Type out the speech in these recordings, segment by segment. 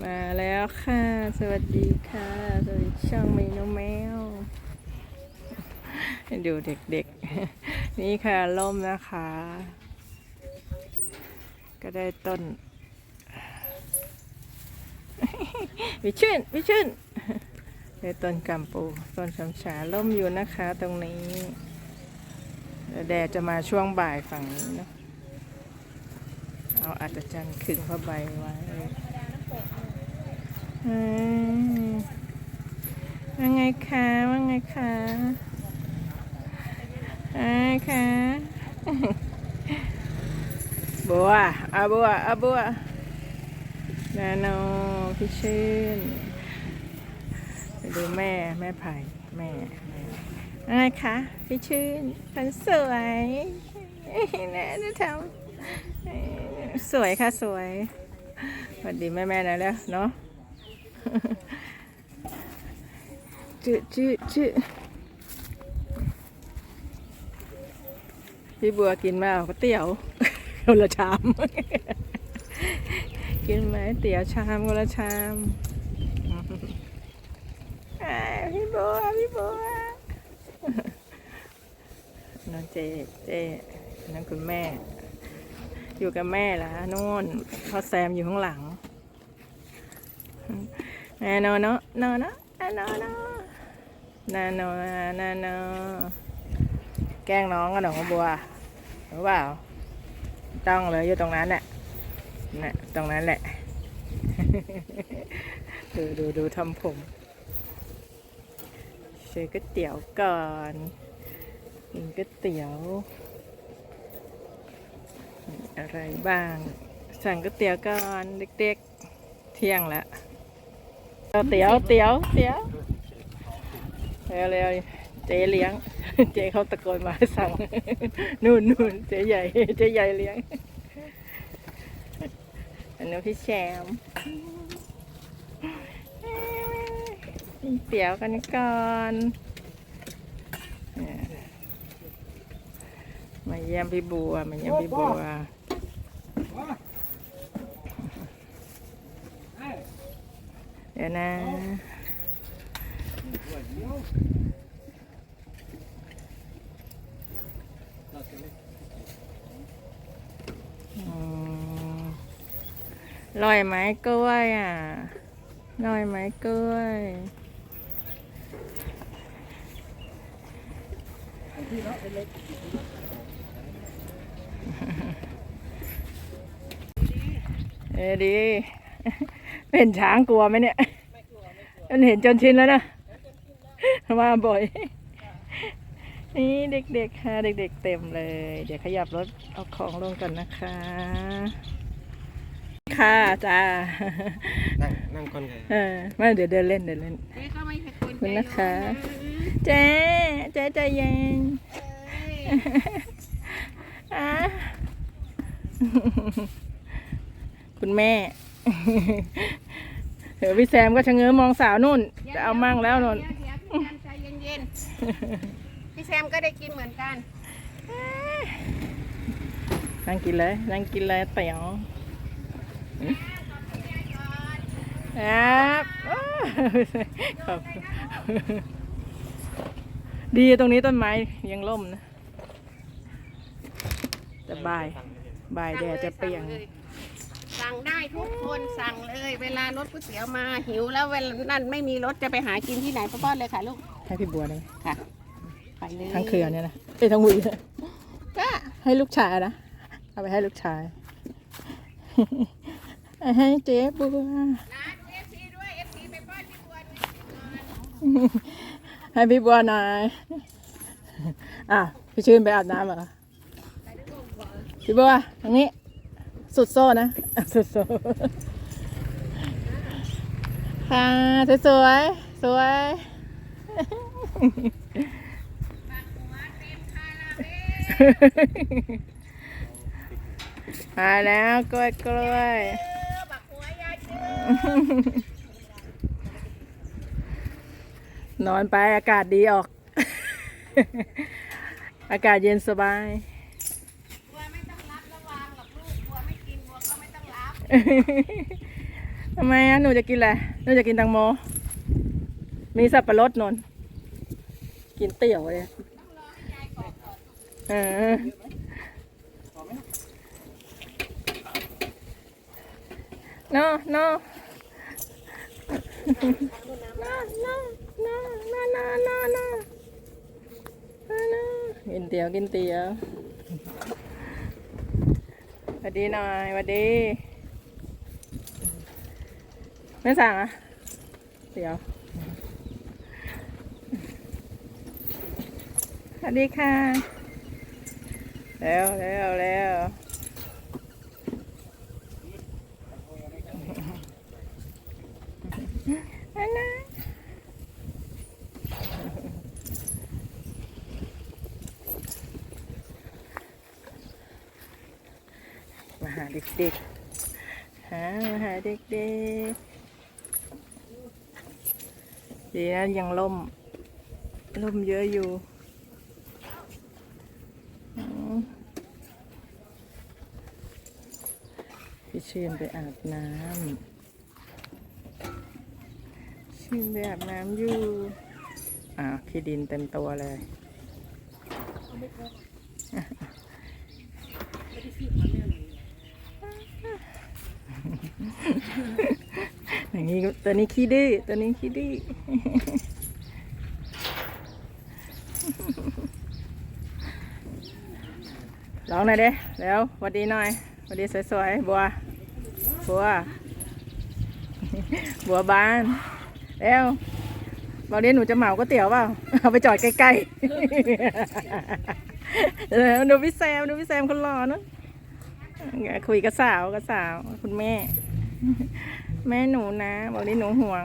มาแล้วค่ะ สวัสดีค่ะ สวัสดีช่องเมนูแมว ดูเด็กๆ นี่ค่ะล่มนะคะ ก็ได้ต้น วิชื่น วิชื่นได้ต้นกัมปู ต้นชำฉาล่มอยู่นะคะตรงนี้แล้วแดดจะมาช่วงบ่ายฝั่งนี้เนาะ เอาอาจจะจันขึงผ้าใบไว้ อืมว่าไงคะว่าไงคะว่าไงคะบัวอาบัวอาบัวนาโนพี่ชื่นไปดูแม่แม่ไผ่แม่แม่ว่าไงคะพี่ชื่นคนสวยแน่จะทำสวยค่ะสวย สวัสดีแม่แม่ๆนะแล้วเนาะจืดจืดจืดพี่บัวกินมาก๋วยเตี๋ยวคนละชาม กินไหมเตี๋ยวชามคนละชามพี่บัวพี่บัวน้องเจเจนั่นคุณแม่ อยู่กับแม่ละนู่นพ่อแซมอยู่ข้างหลังนาโนเนาะโนเนาะนาโนเนาะนาโนนาโนแกล้งน้องกันหนองบัวหรู้เปล่าต้องเลยอยู่ตรงนั้นแหละน่ะตรงนั้นแหละ ดูดูดูทำผมซื้อก๋วยเตี๋ยวก่อนกินก๋วยเตี๋ยว อะไรบ้าง สั่งก๋วยเตี๋ยวก่อนเด็กๆ เที่ยงแล้วเอาเตี๋ยวเตี๋ยวเตี๋ยวเร็วๆเจ๊เลี้ยง เจ๊เขาตะโกนมาสั่งนู่นนู่นเจ๊ใหญ่เจ๊ใหญ่เลี้ยงอันนี้พี่แชมป์กินเตี๋ยวกันก่อนมา เยี่ยมพี่บัวมาเยี่ยมพี่บัวเดี๋ยวนะอืมลอยไม้กล้วยอะลอยไม้กล้วยเออดีเป็น ช้างกลัวไหมเนี่ยมันเห็นจนชินแล้วนะมาบ่อย นี่เด็กๆค่ะเด็กๆเต็มเลย เดี๋ยวขยับรถเอาของลงก่อนนะคะ ค่ะจ้านั่งนั่งก่อนไงเออมาเดี๋ยวเดินเล่นเดินเล่นเจ๊ก็ไม่ใช่คนคุณนะคะใจร้อนเจ๊เจ๊ใจเย็นเอ้ยอะ คุณแม่ เดี๋ยวพี่แซมก็ชะเง้อมองสาวนู่น จะเอามั่งแล้วนนเดี๋ยวเดี๋ยวพี่แซมใจเย็นๆ พี่แซมก็ได้กินเหมือนกัน นั่งกินเลย นั่งกินเลยเตี๋ยวครับอ้าวขอบคุณดีตรงนี้ต้นไม้ยังร่มนะแต่บ่ายบ่ายแดดจะเปรียง สั่งได้ทุกคนสั่งเลย เวลารถก๋วยเตี๋ยวมาหิวแล้วเวลานั่นไม่มีรถจะไปหากินที่ไหนป้อนๆเลยค่ะลูกให้พี่บัวเลยค่ะ ไปเลยทั้งเครือเนี่ยนะเอ้ยทั้งหวีเลยก็ให้ลูกชายนะเอาไปให้ลูกชายเอาให้เจ๊บัวนะเอฟซีด้วยเอฟซีไปป้อนที่บัวนี่ให้พี่บัวหน่อยอะพี่ชื่นไปอาบน้ำเหรอพี่บัวทางนี้ สุดโซ่นะ สุดโซ่ค่ะสวยสวยมาแล้วกล้วยกล้วยนอนไปอากาศดีออก อากาศเย็นสบาย ทำไมอะหนูจะกินอะไรหนูจะกินตังโม มีสับปะรดนนกินเตี๋ยวเลยเออ no no no no no no no no no no กินเตี๋ยวกินเตี๋ยวสวัสดีหน่อยสวัสดี ไม่สั่งอะ เดี๋ยว สวัสดีค่ะเร็วเร็วเร็วอันนั้นมาหาเด็กๆหามาหาเด็กๆ ดีนะยังล่มล่มเยอะอยู่พี่ชื่นไปอาบน้ำชื่นไปอาบน้ำอยู่อ่าขี้ดินเต็มตัวเลยอย่างนี้ตัวนี้ขี้ดื้อตัวนี้ขี้ดื้อ ร้องหน่อยเด้แล้วสวัสดีหน่อยสวัสดีสวยๆ บัว บัว บัวบานแล้วบอกเดี๋ยวหนูจะเหมาก๋วยเตี๋ยวเปล่า เอาไปจอดใกล้ๆเออดูพี่แซมดูพี่แซมคนรอเนอะคุยกับสาวกับสาว คุณแม่ แม่หนูนะ บอกนี่หนูห่วง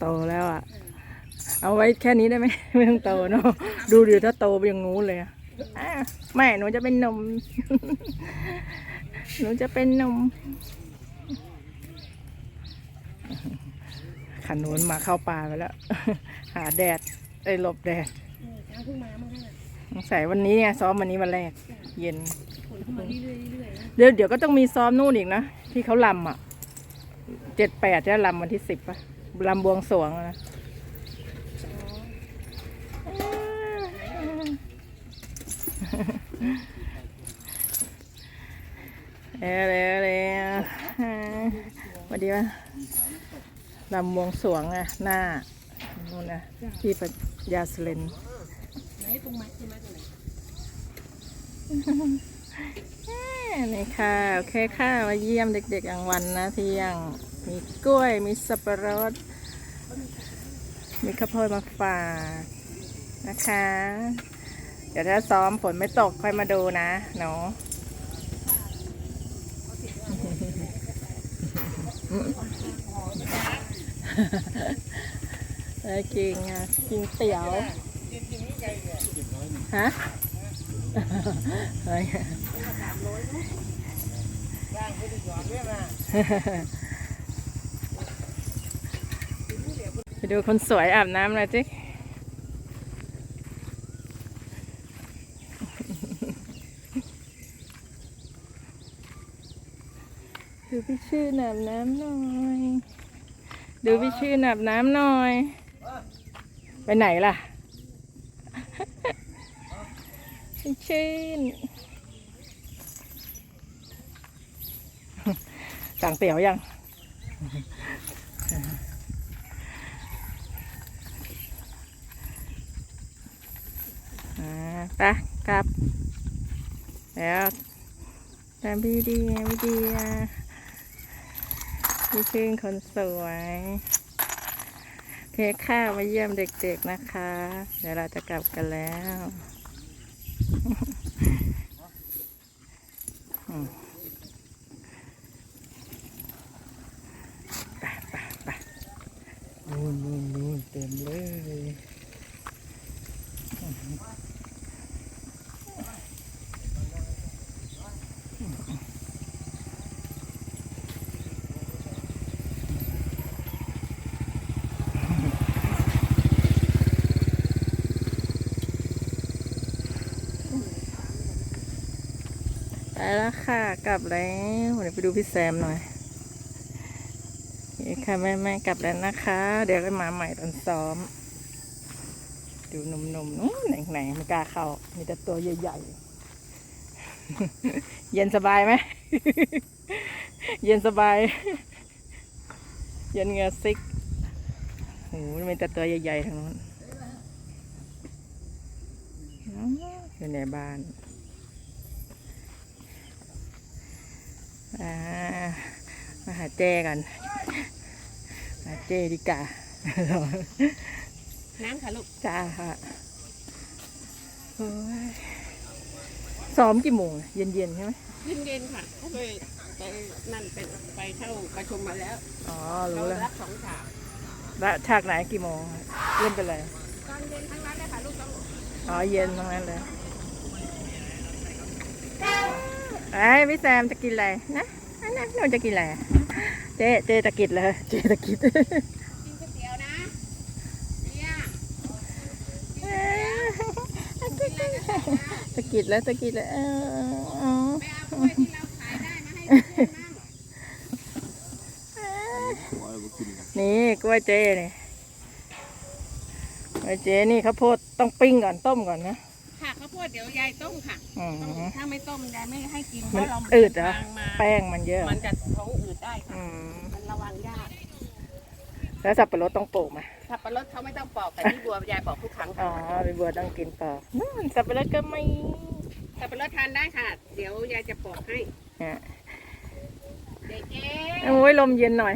โตแล้วอะ เอาไว้แค่นี้ได้ไหมไม่ต้องโตเนาะดูดิถ้าโตไปอย่างงู้นเลยอะอะแม่หนูจะเป็นหนม หนูจะเป็นหนมขันนูนมาเข้าป่าไปแล้ว หาแดดไอ้ยหลบแดดช้างเพิ่งมาเมื่อไหร่สงสัยวันนี้เนี่ยซ้อมวันนี้วันแรก เย็นผล เข้ามาเรื่อยๆเรื่อยๆนะเดี๋ยวเดี๋ยวก็ต้องมีซ้อมนู่นอีกนะ ที่เขาลำอะเจ็ดแปดจะลำวันที่สิบป่ะลำบวงสรวงอะนะเออเลยเลยสวัสดีป่ะลำบวงสรวงอะหน้านู่นนะที่ปัญญาสเลน ไหนตรงไม้ตรงไม้ตรงไหน นี่ค่ะโอเคค่ะมาเยี่ยมเด็กๆกลางวันนะเที่ยงมีกล้วยมีสับปะรด มีข้าวโพดมาฝากนะคะ เดี๋ยวถ้าซ้อมฝนไม่ตกค่อยมาดูนะหนูเอ้กินอะกินเตี๋ยวฮะ ไปดูคนสวยอาบน้ำหน่อยจิดูพี่ชื่นอาบน้ำหน่อย ดูพี่ชื่นอาบน้ำหน่อย ไปไหนล่ะ พี่ชื่น สั่งเตี๋ยวยังไปกลับ แล้วตามพี่ดีพี่ดีพี่ชื่นคนสวยเคค่ะมาเยี่ยมเด็กๆนะคะ เดี๋ยวเราจะกลับกันแล้ว อืมไปไปไปนู่นนู่นนู่นเต็มเลย ไป แล้วค่ะ กลับแล้วเดี๋ยวไปดูพี่แซมหน่อยโอเค่ะแม่แม่กลับแล้วนะคะ เดี๋ยวก็มาใหม่ตอนซ้อม ดูหนุ่มๆนู้นไหนๆไม่กล้าเข้า มีแต่ตัวใหญ่ๆ เย็นสบายไหม เย็นสบาย เย็นเงือซิกโอ้โหมีแต่ตัวใหญ่ๆทั้งนั้นอยู่ในบ้าน อ่า มาหาเจกันหาเจดีกว่าน้ำค่ะลูก จ้าค่ะโอ้ยซ้อมกี่โมงอะเย็นๆใช่ไหมเย็นๆค่ะเขาไปไปนั่นเป็นไปเข้าประชุมมาแล้ว อ๋อเรารู้แล้วรับสองฉากแล้วฉากไหนกี่โมงเล่นไปเลยตอนเย็นทั้งนั้นเลยค่ะลูกต้องอ๋อ เย็นทั้งนั้นเลย ไอ้ยพี่แซมจะกินอะไรนะอันนั้นหนูจะกินอะไรอะเจ๊เจ๊ตะกิดเลยเจ๊ตะกิดกินก๋วยเตี๋ยวนะเนี่ยตะกิดแล้วตะกิดแล้วเออเออไปเอากล้วยที่เราขายได้มาให้เพื่อนมั่งนี่กล้วยเจนี่กล้วยเจนี่ข้าวโพดต้องปิ้งก่อนต้มก่อนนะ ค่ะข้าวโพดเดี๋ยวยายต้มค่ะ อืมต้องถ้าไม่ต้มยายไม่ให้กินเพมันราะเราอืดเหรอ ทางมาแป้งมันเยอะ มันจะท้องอืดได้ค่ะ อืม มันระวังยาก แล้วสับปะรดต้องปลูกไหมสับปะรดเขาไม่ต้องปอกแต่ที่บัวยายบอกทุกครั้งอ๋อค่ะ ใบบัวต้องกินปอกนู่นสับปะรดก็ไม่สับปะรดทานได้ค่ะ เดี๋ยวยายจะปอกให้ เนี่ยเด็กเจ๊โอ้ยลมเย็นหน่อย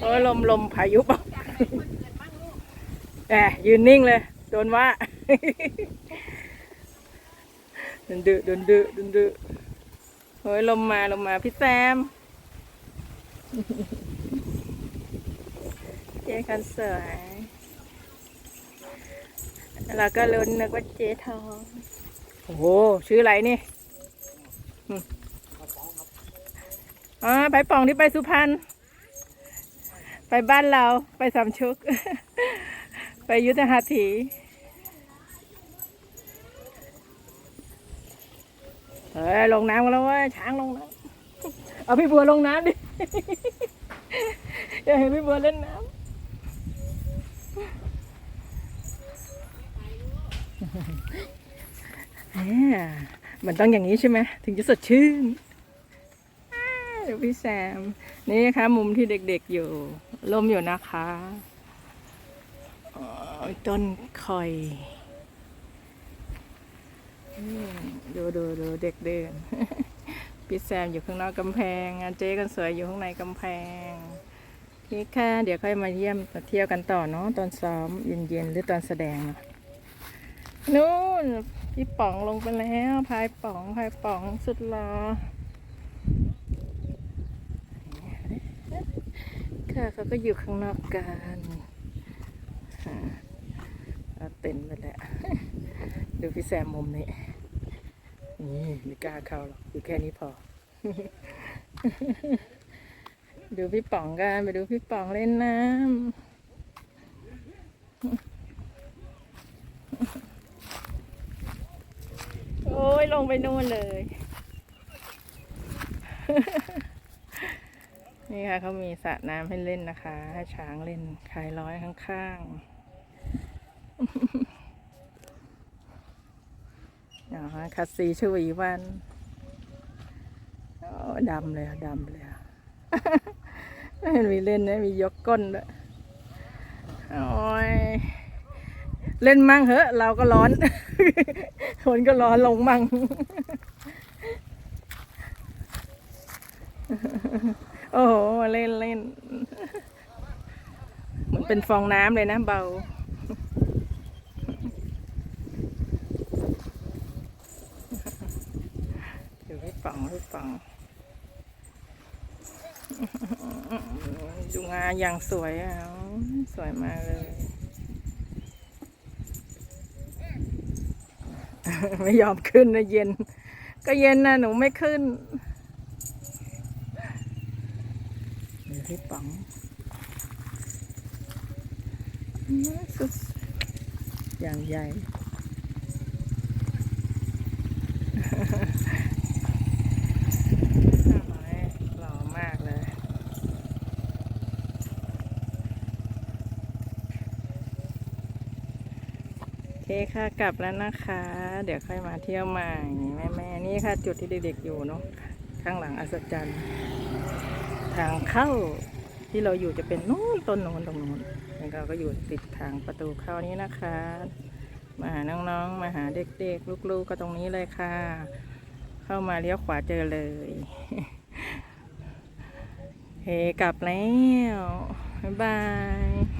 โอ้ยลมลมพายุเปล่าอยากให้คนอื่นบ้างลูก แหมยืนนิ่งเลย โดนว่าโดนดื้อโดนดื้อโดนดื้อโอ้ยลมมาลมมาพี่แซมเจ๊คันสวยเราก็ลุ้นนึกว่าเจ๊ทอง โอ้โห ชื่ออะไรนี่อ๋อไปป่องที่ไปสุพรรณ ไปบ้านเรา ไปสามชุก ไปยุทธหัตถี เฮ้ยลงน้ำกันแล้วเว้ยช้างลงน้ำเอาพี่บัวลงน้ำดิอยาเห็นพี่บัวเล่นน้ำแหมมันต้องอย่างนี้ใช่ไหมถึงจะสดชื่นเดี๋ยวพี่แซม นี่นะคะมุมที่เด็กๆอยู่ลมอยู่นะคะต้นคอย ดูดูดูเด็กเดินพี่แซมอยู่ข้างนอกกำแพงเจ๊กันสวยอยู่ข้างในกำแพงนี่ค่ะเดี๋ยวค่อยมาเยี่ยมมาเที่ยวกันต่อเนาะตอนซ้อมเย็นๆหรือตอนแสดงเนาะนู่นพี่ป๋องลงไปแล้วพายป๋องพายป๋องสุดหลอค่ะเขาก็อยู่ข้างนอกกันเต็นไปแล้วดูพี่แซมมุมนี้ นี่ไม่กล้าเข้าหรอกดูแค่นี้พอ ดูพี่ป๋องกันไปดูพี่ป๋องเล่นน้ำ โอ้ยลงไปนู่นเลย นี่ค่ะเขามีสระน้ำให้เล่นนะคะ ให้ช้างเล่นคลายร้อยข้างๆ คัดสีชวีวันดำเลยดำเลยไม่เห็นมีเล่นนะมียกก้นด้วยโอ้ยเล่นมั่งเหอะ เราก็ร้อน คนก็ร้อนลงมั่งโอ้โห เล่นเล่น เหมือนเป็นฟองน้ำเลยนะเบา เดี๋ยวให้ฟังให้ฟังดูงาอย่างสวยอะสวยมากเลย ไม่ยอมขึ้นนะเย็น ก็เย็นนะหนูไม่ขึ้นมีพี่ป๋องอื้อสุดอย่างใหญ่ ค่ะกลับแล้วนะคะ เดี๋ยวค่อยมาเที่ยวใหม่แม่แม่ๆนี่ค่ะ จุดที่เด็กๆอยู่เนาะข้างหลังอัศจรรย์ทางเข้าที่เราอยู่จะเป็นนู้นต้นโน้นตรงนู้นแล้วเราก็อยู่ติดทางประตูเข้านี้นะคะ มาหาน้องๆมาหาเด็กๆ ลูกๆก็ตรงนี้เลยค่ะ เข้ามาเลี้ยวขวาเจอเลยเฮกลับแล้ว บ๊ายบาย